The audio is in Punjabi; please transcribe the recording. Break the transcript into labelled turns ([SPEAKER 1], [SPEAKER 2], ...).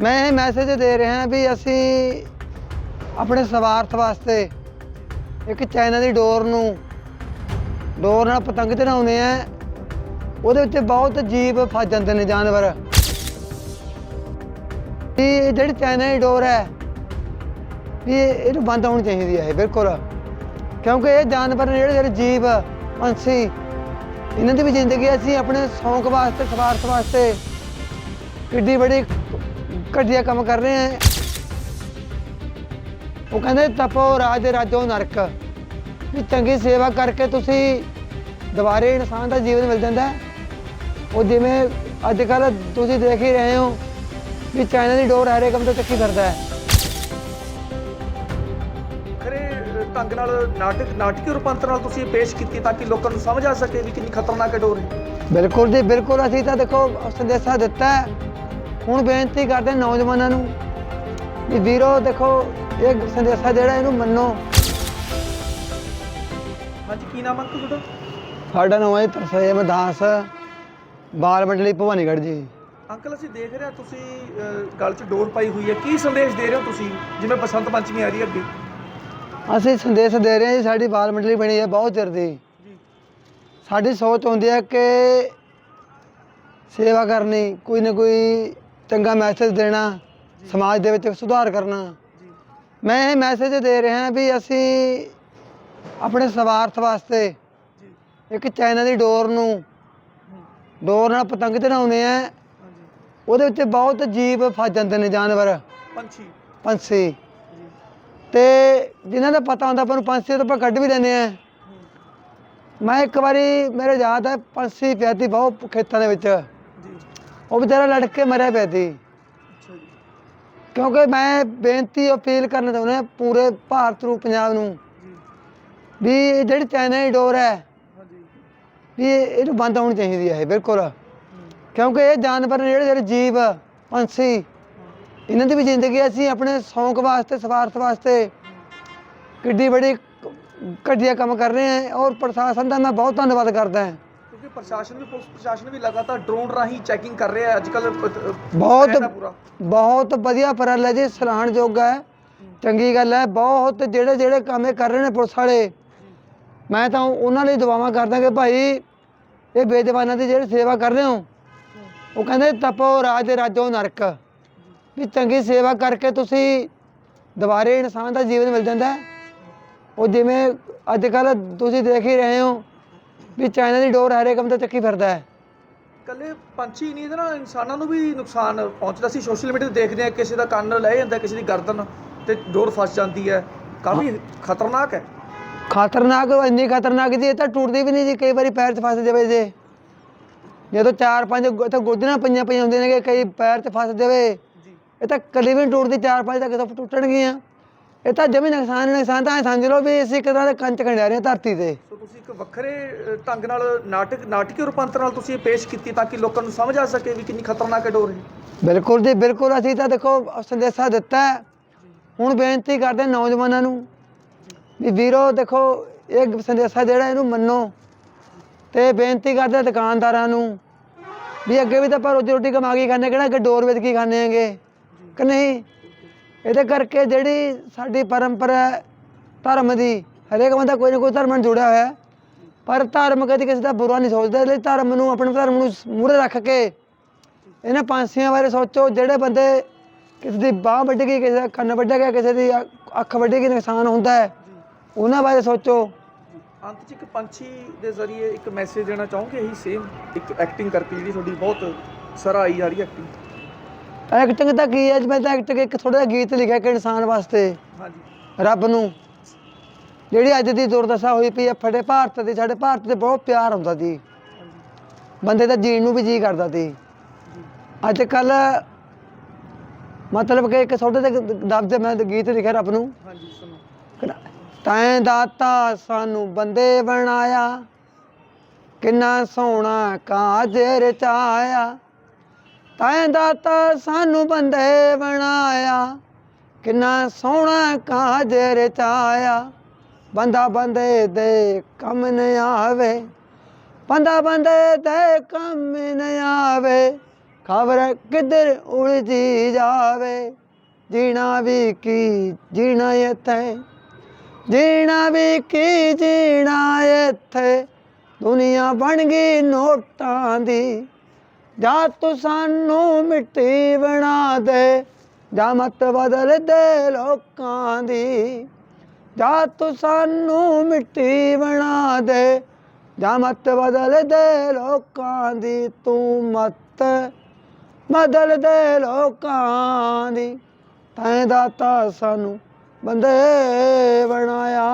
[SPEAKER 1] ਮੈਂ ਇਹ ਮੈਸੇਜ ਦੇ ਰਿਹਾ ਵੀ ਅਸੀਂ ਆਪਣੇ ਸਵਾਰਥ ਵਾਸਤੇ ਇੱਕ ਚਾਈਨਾ ਦੀ ਡੋਰ ਨੂੰ ਡੋਰ ਨਾਲ ਪਤੰਗ ਚੜਾਉਂਦੇ ਆ ਉਹਦੇ ਵਿੱਚ ਬਹੁਤ ਜੀਵ ਫਸ ਜਾਂਦੇ ਨੇ ਜਾਨਵਰ। ਵੀ ਇਹ ਜਿਹੜੀ ਚਾਈਨਾ ਦੀ ਡੋਰ ਹੈ, ਵੀ ਇਹ- ਇਹਨੂੰ ਬੰਦ ਹੋਣੀ ਚਾਹੀਦੀ ਹੈ ਬਿਲਕੁਲ। ਕਿਉਂਕਿ ਇਹ ਜਾਨਵਰ ਨੇ ਜਿਹੜੇ ਜਿਹੜੇ ਜੀਵ, ਪੰਛੀ, ਇਹਨਾਂ ਦੀ ਵੀ ਜ਼ਿੰਦਗੀ ਅਸੀਂ ਆਪਣੇ ਸ਼ੌਂਕ ਵਾਸਤੇ, ਸਵਾਰਥ ਵਾਸਤੇ ਕਿੱਡੀ ਬੜੀ ਘਟੀਆ ਕੰਮ ਕਰ ਰਹੇ ਹੈ ਉਹ ਕਹਿੰਦੇ ਤਪੋ ਰਾਜ ਰਾਜੋ ਨਰਕ ਵੀ ਚੰਗੀ ਸੇਵਾ ਕਰਕੇ ਤੁਸੀਂ ਦੁਬਾਰੇ ਇਨਸਾਨ ਦਾ ਜੀਵਨ ਮਿਲ ਜਾਂਦਾ ਹੈ। ਉਹ ਜਿਵੇਂ ਅੱਜ ਕੱਲ ਤੁਸੀਂ ਦੇਖ ਹੀ ਰਹੇ ਹੋ ਵੀ ਚਾਈਨਾ ਦੀ ਡੋਰ ਹਰੇ ਕੰਮ ਤੋਂ ਚੱਕੀ ਫਿਰਦਾ ਹੈ
[SPEAKER 2] ਢੰਗ ਨਾਲ ਨਾਟਕ ਨਾਟਕੀ ਰੂਪਾਂਤਰ ਨਾਲ ਤੁਸੀਂ ਪੇਸ਼ ਕੀਤੀ ਤਾਂ ਕਿ ਲੋਕਾਂ ਨੂੰ ਸਮਝ ਆ ਸਕੇ ਵੀ ਕਿੰਨੀ ਖਤਰਨਾਕ ਡੋਰ ਹੈ
[SPEAKER 1] ਬਿਲਕੁਲ ਜੀ ਬਿਲਕੁਲ ਅਸੀਂ ਤਾਂ ਦੇਖੋ ਸੰਦੇਸ਼ਾ ਦਿੱਤਾ ਹੈ। ਹੁਣ ਬੇਨਤੀ ਕਰਦੇ ਹਾਂ ਨੌਜਵਾਨਾਂ ਨੂੰ ਵੀ ਵੀਰੋ ਦੇਖੋ ਇਹ ਸੰਦੇਸ਼ਾ ਜਿਹੜਾ ਇਹਨੂੰ ਮੰਨੋ।
[SPEAKER 2] ਹਾਂਜੀ ਕੀ ਨਾਮ ਅੰਕਲ ਤੁਹਾਡਾ?
[SPEAKER 1] ਸਾਡਾ ਨਾਮ ਹੈ ਤਰਸੇਮ ਦਾਸ ਬਾਲ ਮੰਡਲੀ ਭਵਾਨੀਗੜ੍ਹ ਜੀ।
[SPEAKER 2] ਅੰਕਲ ਅਸੀਂ ਦੇਖ ਰਹੇ ਹਾਂ ਤੁਸੀਂ ਅ, ਗਲ 'ਚ ਡੋਰ ਪਾਈ ਹੋਈ ਹੈ। ਕੀ ਸੰਦੇਸ਼ ਦੇ ਰਹੇ ਹੋ ਤੁਸੀਂ ਜਿਵੇਂ ਬਸੰਤ ਪੰਚਮੀ ਆ ਰਹੀ ਹੈ ਅੱਗੇ?
[SPEAKER 1] ਅਸੀਂ ਸੰਦੇਸ਼ ਦੇ ਰਹੇ ਹਾਂ ਜੀ ਸਾਡੀ ਬਾਲ ਮੰਡਲੀ ਬਣੀ ਹੈ ਬਹੁਤ ਚਿਰ ਦੀ।
[SPEAKER 2] ਜੀ।
[SPEAKER 1] ਸਾਡੀ ਸੋਚ ਹੁੰਦੀ ਹੈ ਕਿ ਸੇਵਾ ਕਰਨੀ ਕੋਈ ਨਾ ਕੋਈ ਚੰਗਾ ਮੈਸੇਜ ਦੇਣਾ ਸਮਾਜ ਦੇ ਵਿੱਚ ਸੁਧਾਰ ਕਰਨਾ। ਮੈਂ ਇਹ ਮੈਸੇਜ ਦੇ ਰਿਹਾ ਵੀ ਅਸੀਂ ਆਪਣੇ ਸਵਾਰਥ ਵਾਸਤੇ ਇੱਕ ਚਾਈਨਾ ਦੀ ਡੋਰ ਨੂੰ ਡੋਰ ਨਾਲ ਪਤੰਗ ਚੜਾਉਂਦੇ ਆ ਉਹਦੇ ਵਿੱਚ ਬਹੁਤ ਜੀਵ ਫਸ ਜਾਂਦੇ ਨੇ ਜਾਨਵਰ।
[SPEAKER 2] ਪੰਛੀ।
[SPEAKER 1] ਪੰਛੀ। ਤੇ ਜਿਨ੍ਹਾਂ ਦਾ ਪਤਾ ਹੁੰਦਾ ਆਪਾਂ ਨੂੰ ਪੰਛੀ ਤੋਂ ਆਪਾਂ ਕੱਢ ਵੀ ਲੈਂਦੇ ਆ ਮੈਂ ਇੱਕ ਵਾਰੀ ਮੇਰੇ ਯਾਦ ਹੈ ਪੰਛੀ ਪਿਆ ਤੀ ਬਹੁਤ ਖੇਤਾਂ ਦੇ ਵਿੱਚ। ਉਹ ਵਿਚਾਰਾ ਲੜ ਕੇ ਮਰਿਆ ਪਿਆ
[SPEAKER 2] ਅੱਛਾ ਜੀ।
[SPEAKER 1] ਕਿਉਂਕਿ ਮੈਂ ਬੇਨਤੀ ਅਪੀਲ ਕਰਨਾ ਚਾਹੁੰਦਾ ਪੂਰੇ ਭਾਰਤ ਨੂੰ ਪੰਜਾਬ ਨੂੰ
[SPEAKER 2] ਜੀ।
[SPEAKER 1] ਵੀ ਇਹ ਜਿਹੜੀ ਚਾਈਨਾ ਦੀ ਡੋਰ ਹੈ
[SPEAKER 2] ਹਾਂਜੀ।
[SPEAKER 1] ਵੀ ਇਹ- ਇਹਨੂੰ ਬੰਦ ਹੋਣੀ ਚਾਹੀਦੀ ਹੈ ਇਹ ਬਿਲਕੁਲ।
[SPEAKER 2] ਹੂੰ,
[SPEAKER 1] ਕਿਉਂਕਿ ਇਹ ਜਾਨਵਰ ਨੇ ਜਿਹੜੇ ਜਿਹੜੇ ਜੀਵ ਪੰਛੀ ਇਹਨਾਂ ਦੀ ਵੀ ਜ਼ਿੰਦਗੀ ਅਸੀਂ ਆਪਣੇ ਸ਼ੌਂਕ ਵਾਸਤੇ ਸਵਾਰਥ ਵਾਸਤੇ ਕਿੱਡੀ ਬੜੀ ਘਟੀਆ ਕੰਮ ਕਰ ਰਹੇ ਹਾਂ ਔਰ ਪ੍ਰਸ਼ਾਸਨ ਦਾ ਮੈਂ ਬਹੁਤ ਧੰਨਵਾਦ ਕਰਦਾ ਹਾਂ।
[SPEAKER 2] ਕਿਉਂਕਿ ਪ੍ਰਸ਼ਾਸਨ ਵੀ ਪੁਲਿਸ ਪ੍ਰਸ਼ਾਸਨ ਵੀ ਲਗਾਤਾਰ ਡਰੋਨ ਰਾਹੀਂ ਚੈਕਿੰਗ ਕਰ ਰਿਹਾ ਹੈ। ਅੱਜ ਕੱਲ
[SPEAKER 1] ਬਹੁਤ ਬਹੁਤ ਵਧੀਆ ਉਪਰਾਲਾ ਜੀ ਸਰਾਹਣਯੋਗ ਹੈ। ਚੰਗੀ ਗੱਲ ਹੈ। ਬਹੁਤ ਜਿਹੜੇ ਜਿਹੜੇ ਕੰਮ ਇਹ ਕਰ ਰਹੇ ਨੇ ਪੁਲਿਸ ਵਾਲੇ ਮੈਂ ਤਾਂ ਉਹਨਾਂ ਲਈ ਦੁਆਵਾਂ ਕਰਦਾ ਕਿ ਭਾਈ ਇਹ ਬੇਜਵਾਨਾਂ ਦੀ ਜਿਹੜੀ ਸੇਵਾ ਕਰ ਰਹੇ ਹੋ ਉਹ ਕਹਿੰਦੇ ਤਪੋ ਰਾਜ ਰਾਜੋ ਨਰਕ। ਵੀ ਚੰਗੀ ਸੇਵਾ ਕਰਕੇ ਤੁਸੀਂ ਦੁਬਾਰੇ ਇਨਸਾਨ ਦਾ ਜੀਵਨ ਮਿਲ ਜਾਂਦਾ। ਉਹ ਜਿਵੇਂ ਅੱਜ ਕੱਲ ਤੁਸੀਂ ਦੇਖ ਹੀ ਰਹੇ ਹੋ ਵੀ ਚਾਈਨਾ ਦੀ ਡੋਰ ਹਰੇ ਕੰਮ ਤੋਂ ਚੱਕੀ ਫਿਰਦਾ ਹੈ।
[SPEAKER 2] ਕੱਲੇ ਪੰਛੀ ਨਹੀਂ ਇਹਦੇ ਨਾਲ ਇਨਸਾਨਾਂ ਨੂੰ ਵੀ ਨੁਕਸਾਨ ਪਹੁੰਚਦਾ। ਸੀ ਸੋਸ਼ਲ ਮੀਡੀਆ ਤੇ ਦੇਖਦੇ ਆ ਕਿਸੇ ਦਾ ਕੰਨ ਲੈ ਜਾਂਦਾ ਕਿਸੇ ਦੀ ਗਰਦਨ ਤੇ ਡੋਰ ਫਸ ਜਾਂਦੀ ਹੈ। ਕਾਫੀ ਖਤਰਨਾਕ ਹੈ।
[SPEAKER 1] ਖਤਰਨਾਕ ਇੰਨੀ ਖਤਰਨਾਕ ਜੀ ਇਹ ਤਾਂ ਟੁੱਟਦੀ ਵੀ ਨਹੀਂ ਜੀ ਕਈ ਵਾਰੀ ਪੈਰ 'ਚ ਫਸ ਜਾਵੇ ਜੇ। ਜਦੋਂ ਚਾਰ ਪੰਜ ਇੱਥੇ ਗੋਜਣਾ ਪਈਆਂ ਪਈਆਂ ਹੁੰਦੀਆਂ ਨੇ ਕਿ ਕਈ ਪੈਰ 'ਚ ਫਸ ਜਾਵੇ।
[SPEAKER 2] ਜੀ।
[SPEAKER 1] ਇਹ ਤਾਂ ਕਦੀ ਵੀ ਨੀ ਟੁੱਟਦੀ ਚਾਰ ਪੰਜ ਤਾਂ ਕਿਤੋਂ ਟੁੱਟਣਗੀਆਂ। ਇਹ ਤਾਂ ਜਮੀ ਨੁਕਸਾਨ ਹੀ ਨੁਕਸਾਨ ਤਾਂ ਐਂ ਸਮਝ ਲਓ ਵੀ ਅਸੀਂ ਇੱਕ ਤਰ੍ਹਾਂ ਦੇ ਕੰਚ ਖੰਡਿਆ ਰਹੇ ਹਾਂ ਧਰਤੀ ਤੇ।
[SPEAKER 2] ਸੋ ਤੁਸੀਂ ਇੱਕ ਵੱਖਰੇ ਅ, ਢੰਗ ਨਾਲ ਨਾਟਕ ਨਾਟਕੀ ਰੂਪਾਂਤਰ ਨਾਲ ਤੁਸੀਂ ਇਹ ਪੇਸ਼ ਕੀਤੀ ਤਾਂ ਕਿ ਲੋਕਾਂ ਨੂੰ ਸਮਝ ਆ ਸਕੇ ਵੀ ਕਿੰਨੀ ਖਤਰਨਾਕ ਇਹ ਡੋਰ ਹੈ।
[SPEAKER 1] ਬਿਲਕੁਲ ਜੀ ਬਿਲਕੁਲ। ਅਸੀਂ ਤਾਂ ਦੇਖੋ ਸੰਦੇਸ਼ਾ ਦਿੱਤਾ ਹੈ। ਹੁਣ ਬੇਨਤੀ ਕਰਦੇ ਹਾਂ ਨੌਜਵਾਨਾਂ ਨੂੰ ਵੀ ਵੀਰੋ ਦੇਖੋ ਇਹ ਸੰਦੇਸ਼ਾ ਜਿਹੜਾ ਇਹਨੂੰ ਮੰਨੋ ਤੇ ਬੇਨਤੀ ਕਰਦੇ ਹਾਂ ਦੁਕਾਨਦਾਰਾਂ ਨੂੰ ਵੀ ਅੱਗੇ ਵੀ ਤਾਂ ਆਪਾਂ ਰੋਜੀ ਰੋਟੀ ਕਮਾ ਕੇ ਖਾਂਦੇ ਕਿਹੜਾ ਅੱਗੇ ਡੋਰ ਵੇਚ ਕੇ ਖਾਂਦੇ ਹੈਗੇ? ਕਿ ਨਹੀਂ? ਇਹਦੇ ਕਰਕੇ ਜਿਹੜੀ ਸਾਡੀ ਪਰੰਪਰਾ ਹੈ, ਧਰਮ ਦੀ ਹਰੇਕ ਬੰਦਾ ਕੋਈ ਨਾ ਕੋਈ ਧਰਮ ਨਾਲ ਜੁੜਿਆ ਹੋਇਆ ਹੈ। ਪਰ ਧਰਮ ਕਦੇ ਕਿਸੇ ਦਾ ਬੁਰਾ ਨਹੀਂ ਸੋਚਦਾ ਇਸ ਲਈ ਧਰਮ ਨੂੰ ਆਪਣੇ ਧਰਮ ਨੂੰ ਮੂਹਰੇ ਰੱਖ ਕੇ ਇਹਨਾਂ ਪੰਛੀਆਂ ਬਾਰੇ ਸੋਚੋ ਜਿਹੜੇ ਬੰਦੇ ਕਿਸੇ ਦੀ ਬਾਹ ਵੱਢ ਗਈ ਕਿਸੇ ਦਾ ਕੰਨ ਵੱਢਿਆ ਗਿਆ ਕਿਸੇ ਦੀ ਅ- ਅੱਖ ਵੱਢੀ ਗਈ ਨੁਕਸਾਨ ਹੁੰਦਾ ਹੈ ਉਹਨਾਂ ਬਾਰੇ ਸੋਚੋ।
[SPEAKER 2] ਅੰਤ 'ਚ ਇੱਕ ਪੰਛੀ ਦੇ ਜ਼ਰੀਏ ਇੱਕ ਮੈਸੇਜ ਦੇਣਾ ਚਾਹੋਗੇ? ਇਹੀ ਸੇਮ ਇੱਕ ਐਕਟਿੰਗ ਕਰਕੇ ਜਿਹੜੀ ਤੁਹਾਡੀ ਬਹੁਤ ਸਰਾਈ ਜਾ ਰਹੀ ਐਕਟਿੰਗ
[SPEAKER 1] ਐਕਟਿੰਗ ਤਾਂ ਕੀ ਹੈ? ਮੈਂ ਤਾਂ ਐਕਟਿੰਗ ਇੱਕ ਥੋੜਾ ਜਿਹਾ ਗੀਤ ਲਿਖਿਆ ਕਿ ਇਨਸਾਨ ਵਾਸਤੇ।
[SPEAKER 2] ਹਾਂਜੀ।
[SPEAKER 1] ਰੱਬ ਨੂੰ। ਜਿਹੜੀ ਅੱਜ ਦੀ ਦੁਰਦਸ਼ਾ ਹੋਈ ਪਈ ਹੈ ਫੜੇ ਭਾਰਤ ਦੇ ਸਾਡੇ ਭਾਰਤ ਤੇ ਬਹੁਤ ਪਿਆਰ ਹੁੰਦਾ ਸੀ। ਬੰਦੇ ਦਾ ਜੀਣ ਨੂੰ ਵੀ ਜੀ ਕਰਦਾ ਸੀ। ਅੱਜ ਕੱਲ ਮਤਲਬ ਕਿ ਇੱਕ ਛੋਟੇ ਜਿਹੇ ਦਬ ਦੇ ਮੈਂ ਗੀਤ ਲਿਖਿਆ ਰੱਬ ਨੂੰ।
[SPEAKER 2] ਹਾਂਜੀ ਸੁਣੋ।
[SPEAKER 1] ਤੈਂ ਦਾਤਾ ਸਾਨੂੰ ਬੰਦੇ ਬਣਾਇਆ ਕਿੰਨਾ ਸੋਹਣਾ ਕਾਜ ਰਚਾਇਆ ਤੈਂ ਦਾਤਾ ਸਾਨੂੰ ਬੰਦੇ ਬਣਾਇਆ। ਕਿੰਨਾ ਸੋਹਣਾ ਕਾਜ ਰਚਾਇਆ। ਬੰਦਾ ਬੰਦੇ ਦੇ ਕੰਮ ਨ ਆਵੇ। ਬੰਦਾ ਬੰਦੇ ਦੇ ਕੰਮ ਨ ਆਵੇ। ਖਬਰ ਕਿੱਧਰ ਉਲਝੀ ਜਾਵੇ। ਜੀਣਾ ਵੀ ਕੀ ਜੀਣਾ ਇੱਥੇ। ਜੀਣਾ ਵੀ ਕੀ ਜੀਣਾ ਇੱਥੇ। ਦੁਨੀਆ ਬਣ ਗਈ ਨੋਟਾਂ ਦੀ। ਜਾਂ ਤੂੰ ਸਾਨੂੰ ਮਿੱਟੀ ਬਣਾ ਦੇ, ਜਾਂ ਮਤ ਬਦਲ ਦੇ ਲੋਕਾਂ ਦੀ। ਜਾਂ ਤੂੰ ਸਾਨੂੰ ਮਿੱਟੀ ਬਣਾ ਦੇ, ਜਾਂ ਮਤ ਬਦਲ ਦੇ ਲੋਕਾਂ ਦੀ। ਤੂੰ ਮਤ ਬਦਲ ਦੇ ਲੋਕਾਂ ਦੀ, ਤੈਂ ਦਾਤਾ ਸਾਨੂੰ ਬੰਦੇ ਬਣਾਇਆ।